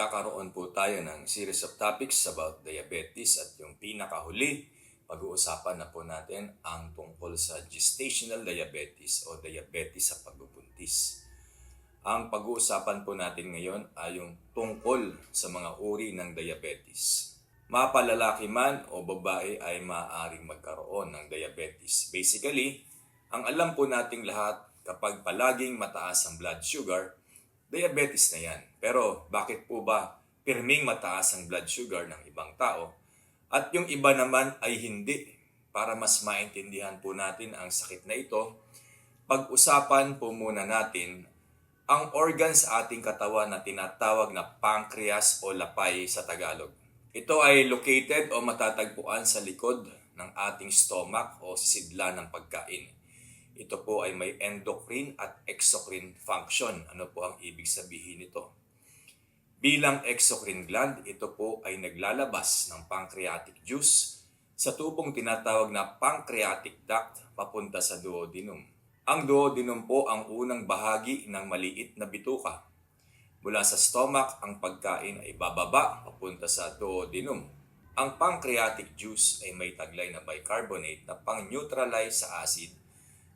Magkakaroon po tayo ng series of topics about diabetes at yung pinakahuli, pag-uusapan na po natin ang tungkol sa gestational diabetes o diabetes sa pagbubuntis. Ang pag-uusapan po natin ngayon ay yung tungkol sa mga uri ng diabetes. Mapalalaki man o babae ay maaaring magkaroon ng diabetes. Basically, ang alam po nating lahat kapag palaging mataas ang blood sugar, diabetes na yan. Pero bakit po ba pirming mataas ang blood sugar ng ibang tao at yung iba naman ay hindi? Para mas maintindihan po natin ang sakit na ito, pag-usapan po muna natin ang organ sa ating katawan na tinatawag na pancreas o lapay sa Tagalog. Ito ay located o matatagpuan sa likod ng ating stomach o sisidla ng pagkain. Ito po ay may endocrine at exocrine function. Ano po ang ibig sabihin nito? Bilang exocrine gland, ito po ay naglalabas ng pancreatic juice sa tubong tinatawag na pancreatic duct papunta sa duodenum. Ang duodenum po ang unang bahagi ng maliit na bituka. Mula sa stomach, ang pagkain ay bababa papunta sa duodenum. Ang pancreatic juice ay may taglay na bicarbonate na pang-neutralize sa acid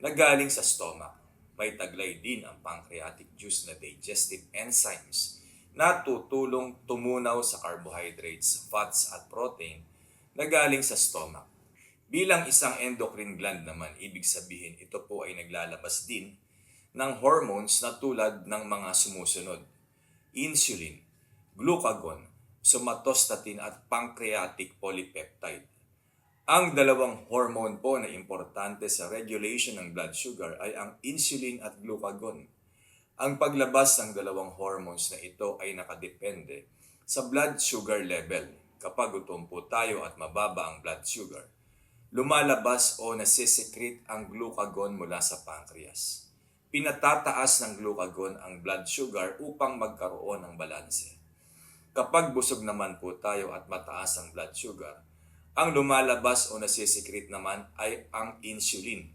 na galing sa stomach. May taglay din ang pancreatic juice na digestive enzymes na tutulong tumunaw sa carbohydrates, fats at protein na galing sa stomach. Bilang isang endocrine gland naman, ibig sabihin ito po ay naglalabas din ng hormones na tulad ng mga sumusunod. Insulin, glucagon, somatostatin at pancreatic polypeptide. Ang dalawang hormone po na importante sa regulation ng blood sugar ay ang insulin at glucagon. Ang paglabas ng dalawang hormones na ito ay nakadepende sa blood sugar level. Kapag gutom po tayo at mababa ang blood sugar, lumalabas o nasisekret ang glucagon mula sa pancreas. Pinatataas ng glucagon ang blood sugar upang magkaroon ng balanse. Kapag busog naman po tayo at mataas ang blood sugar, ang lumalabas o nasisikret naman ay ang insulin.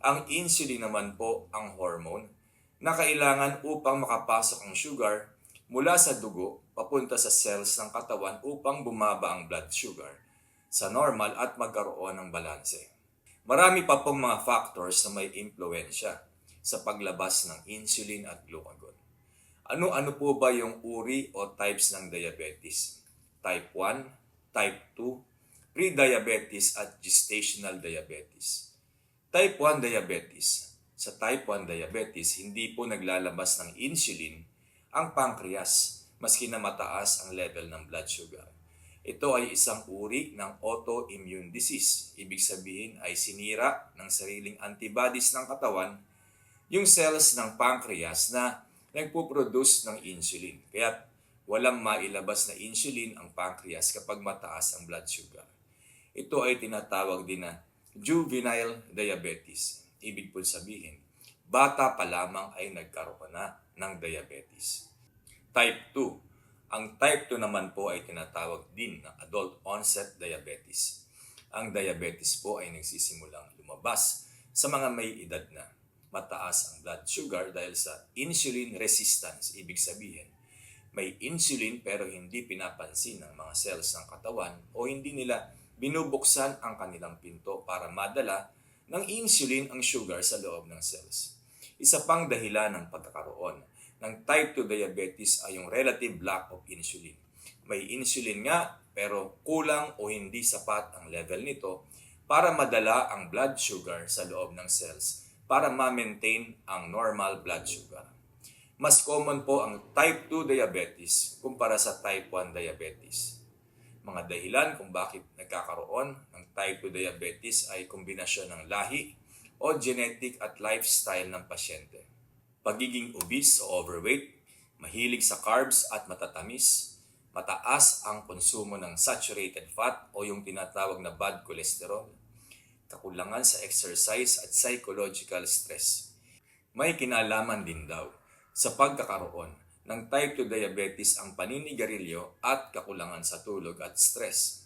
Ang insulin naman po ang hormone na kailangan upang makapasok ang sugar mula sa dugo papunta sa cells ng katawan upang bumaba ang blood sugar sa normal at magkaroon ng balanse. Marami pa pong mga factors na may impluensya sa paglabas ng insulin at glucagon. Ano-ano po ba yung uri o types ng diabetes? Type 1, Type 2, pre-diabetes at gestational diabetes. Type 1 diabetes. Sa type 1 diabetes, hindi po naglalabas ng insulin ang pancreas maski na mataas ang level ng blood sugar. Ito ay isang uri ng autoimmune disease. Ibig sabihin ay sinira ng sariling antibodies ng katawan yung cells ng pancreas na nagpo-produce ng insulin. Kaya walang mailabas na insulin ang pancreas kapag mataas ang blood sugar. Ito ay tinatawag din na juvenile diabetes. Ibig po sabihin, bata pa lamang ay nagkaroon na ng diabetes. Type 2. Ang type 2 naman po ay tinatawag din na adult onset diabetes. Ang diabetes po ay nagsisimulang lumabas sa mga may edad na. Mataas ang blood sugar dahil sa insulin resistance. Ibig sabihin, may insulin pero hindi pinapansin ng mga cells ng katawan o hindi nila binubuksan ang kanilang pinto para madala ng insulin ang sugar sa loob ng cells. Isa pang dahilan ng pagkakaroon ng type 2 diabetes ay yung relative lack of insulin. May insulin nga pero kulang o hindi sapat ang level nito para madala ang blood sugar sa loob ng cells para ma-maintain ang normal blood sugar. Mas common po ang type 2 diabetes kumpara sa type 1 diabetes. Mga dahilan kung bakit nagkakaroon ng type 2 diabetes ay kombinasyon ng lahi o genetic at lifestyle ng pasyente. Pagiging obese o overweight, mahilig sa carbs at matatamis, mataas ang konsumo ng saturated fat o yung tinatawag na bad cholesterol, kakulangan sa exercise at psychological stress. May kinalaman din daw sa pagkakaroon ng type 2 diabetes ang paninigarilyo at kakulangan sa tulog at stress.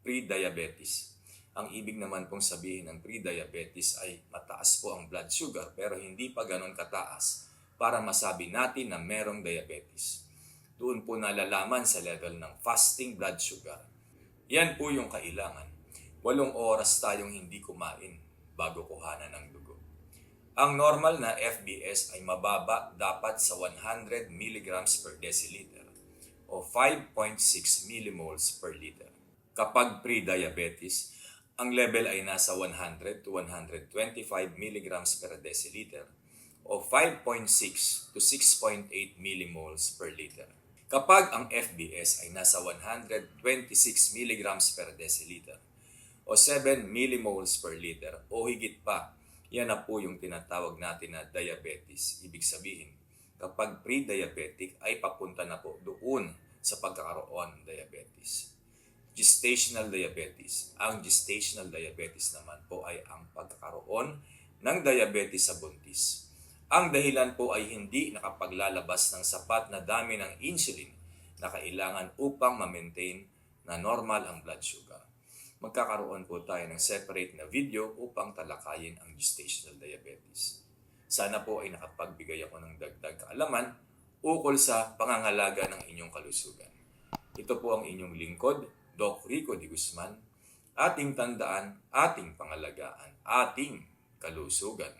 Pre-diabetes. Ang ibig naman pong sabihin ng pre-diabetes ay mataas po ang blood sugar pero hindi pa ganon kataas para masabi natin na merong diabetes. Doon po nalalaman sa level ng fasting blood sugar. Yan po yung kailangan. Walong oras tayong hindi kumain bago kuhanan ng dugo. Ang normal na FBS ay mababa dapat sa 100 mg per deciliter o 5.6 millimoles per liter. Kapag pre-diabetes, ang level ay nasa 100 to 125 mg per deciliter o 5.6 to 6.8 millimoles per liter. Kapag ang FBS ay nasa 126 mg per deciliter o 7 millimoles per liter o higit pa, yan na po yung tinatawag natin na diabetes. Ibig sabihin, kapag pre-diabetic ay papunta na po doon sa pagkakaroon ng diabetes. Gestational diabetes. Ang gestational diabetes naman po ay ang pagkakaroon ng diabetes sa buntis. Ang dahilan po ay hindi nakapaglalabas ng sapat na dami ng insulin na kailangan upang ma-maintain na normal ang blood sugar. Magkakaroon po tayo ng separate na video upang talakayin ang gestational diabetes. Sana po ay nakapagbigay ako ng dagdag kaalaman ukol sa pangangalaga ng inyong kalusugan. Ito po ang inyong lingkod, Doc Rico Di Guzman. Ating tandaan, ating pangalagaan, ating kalusugan.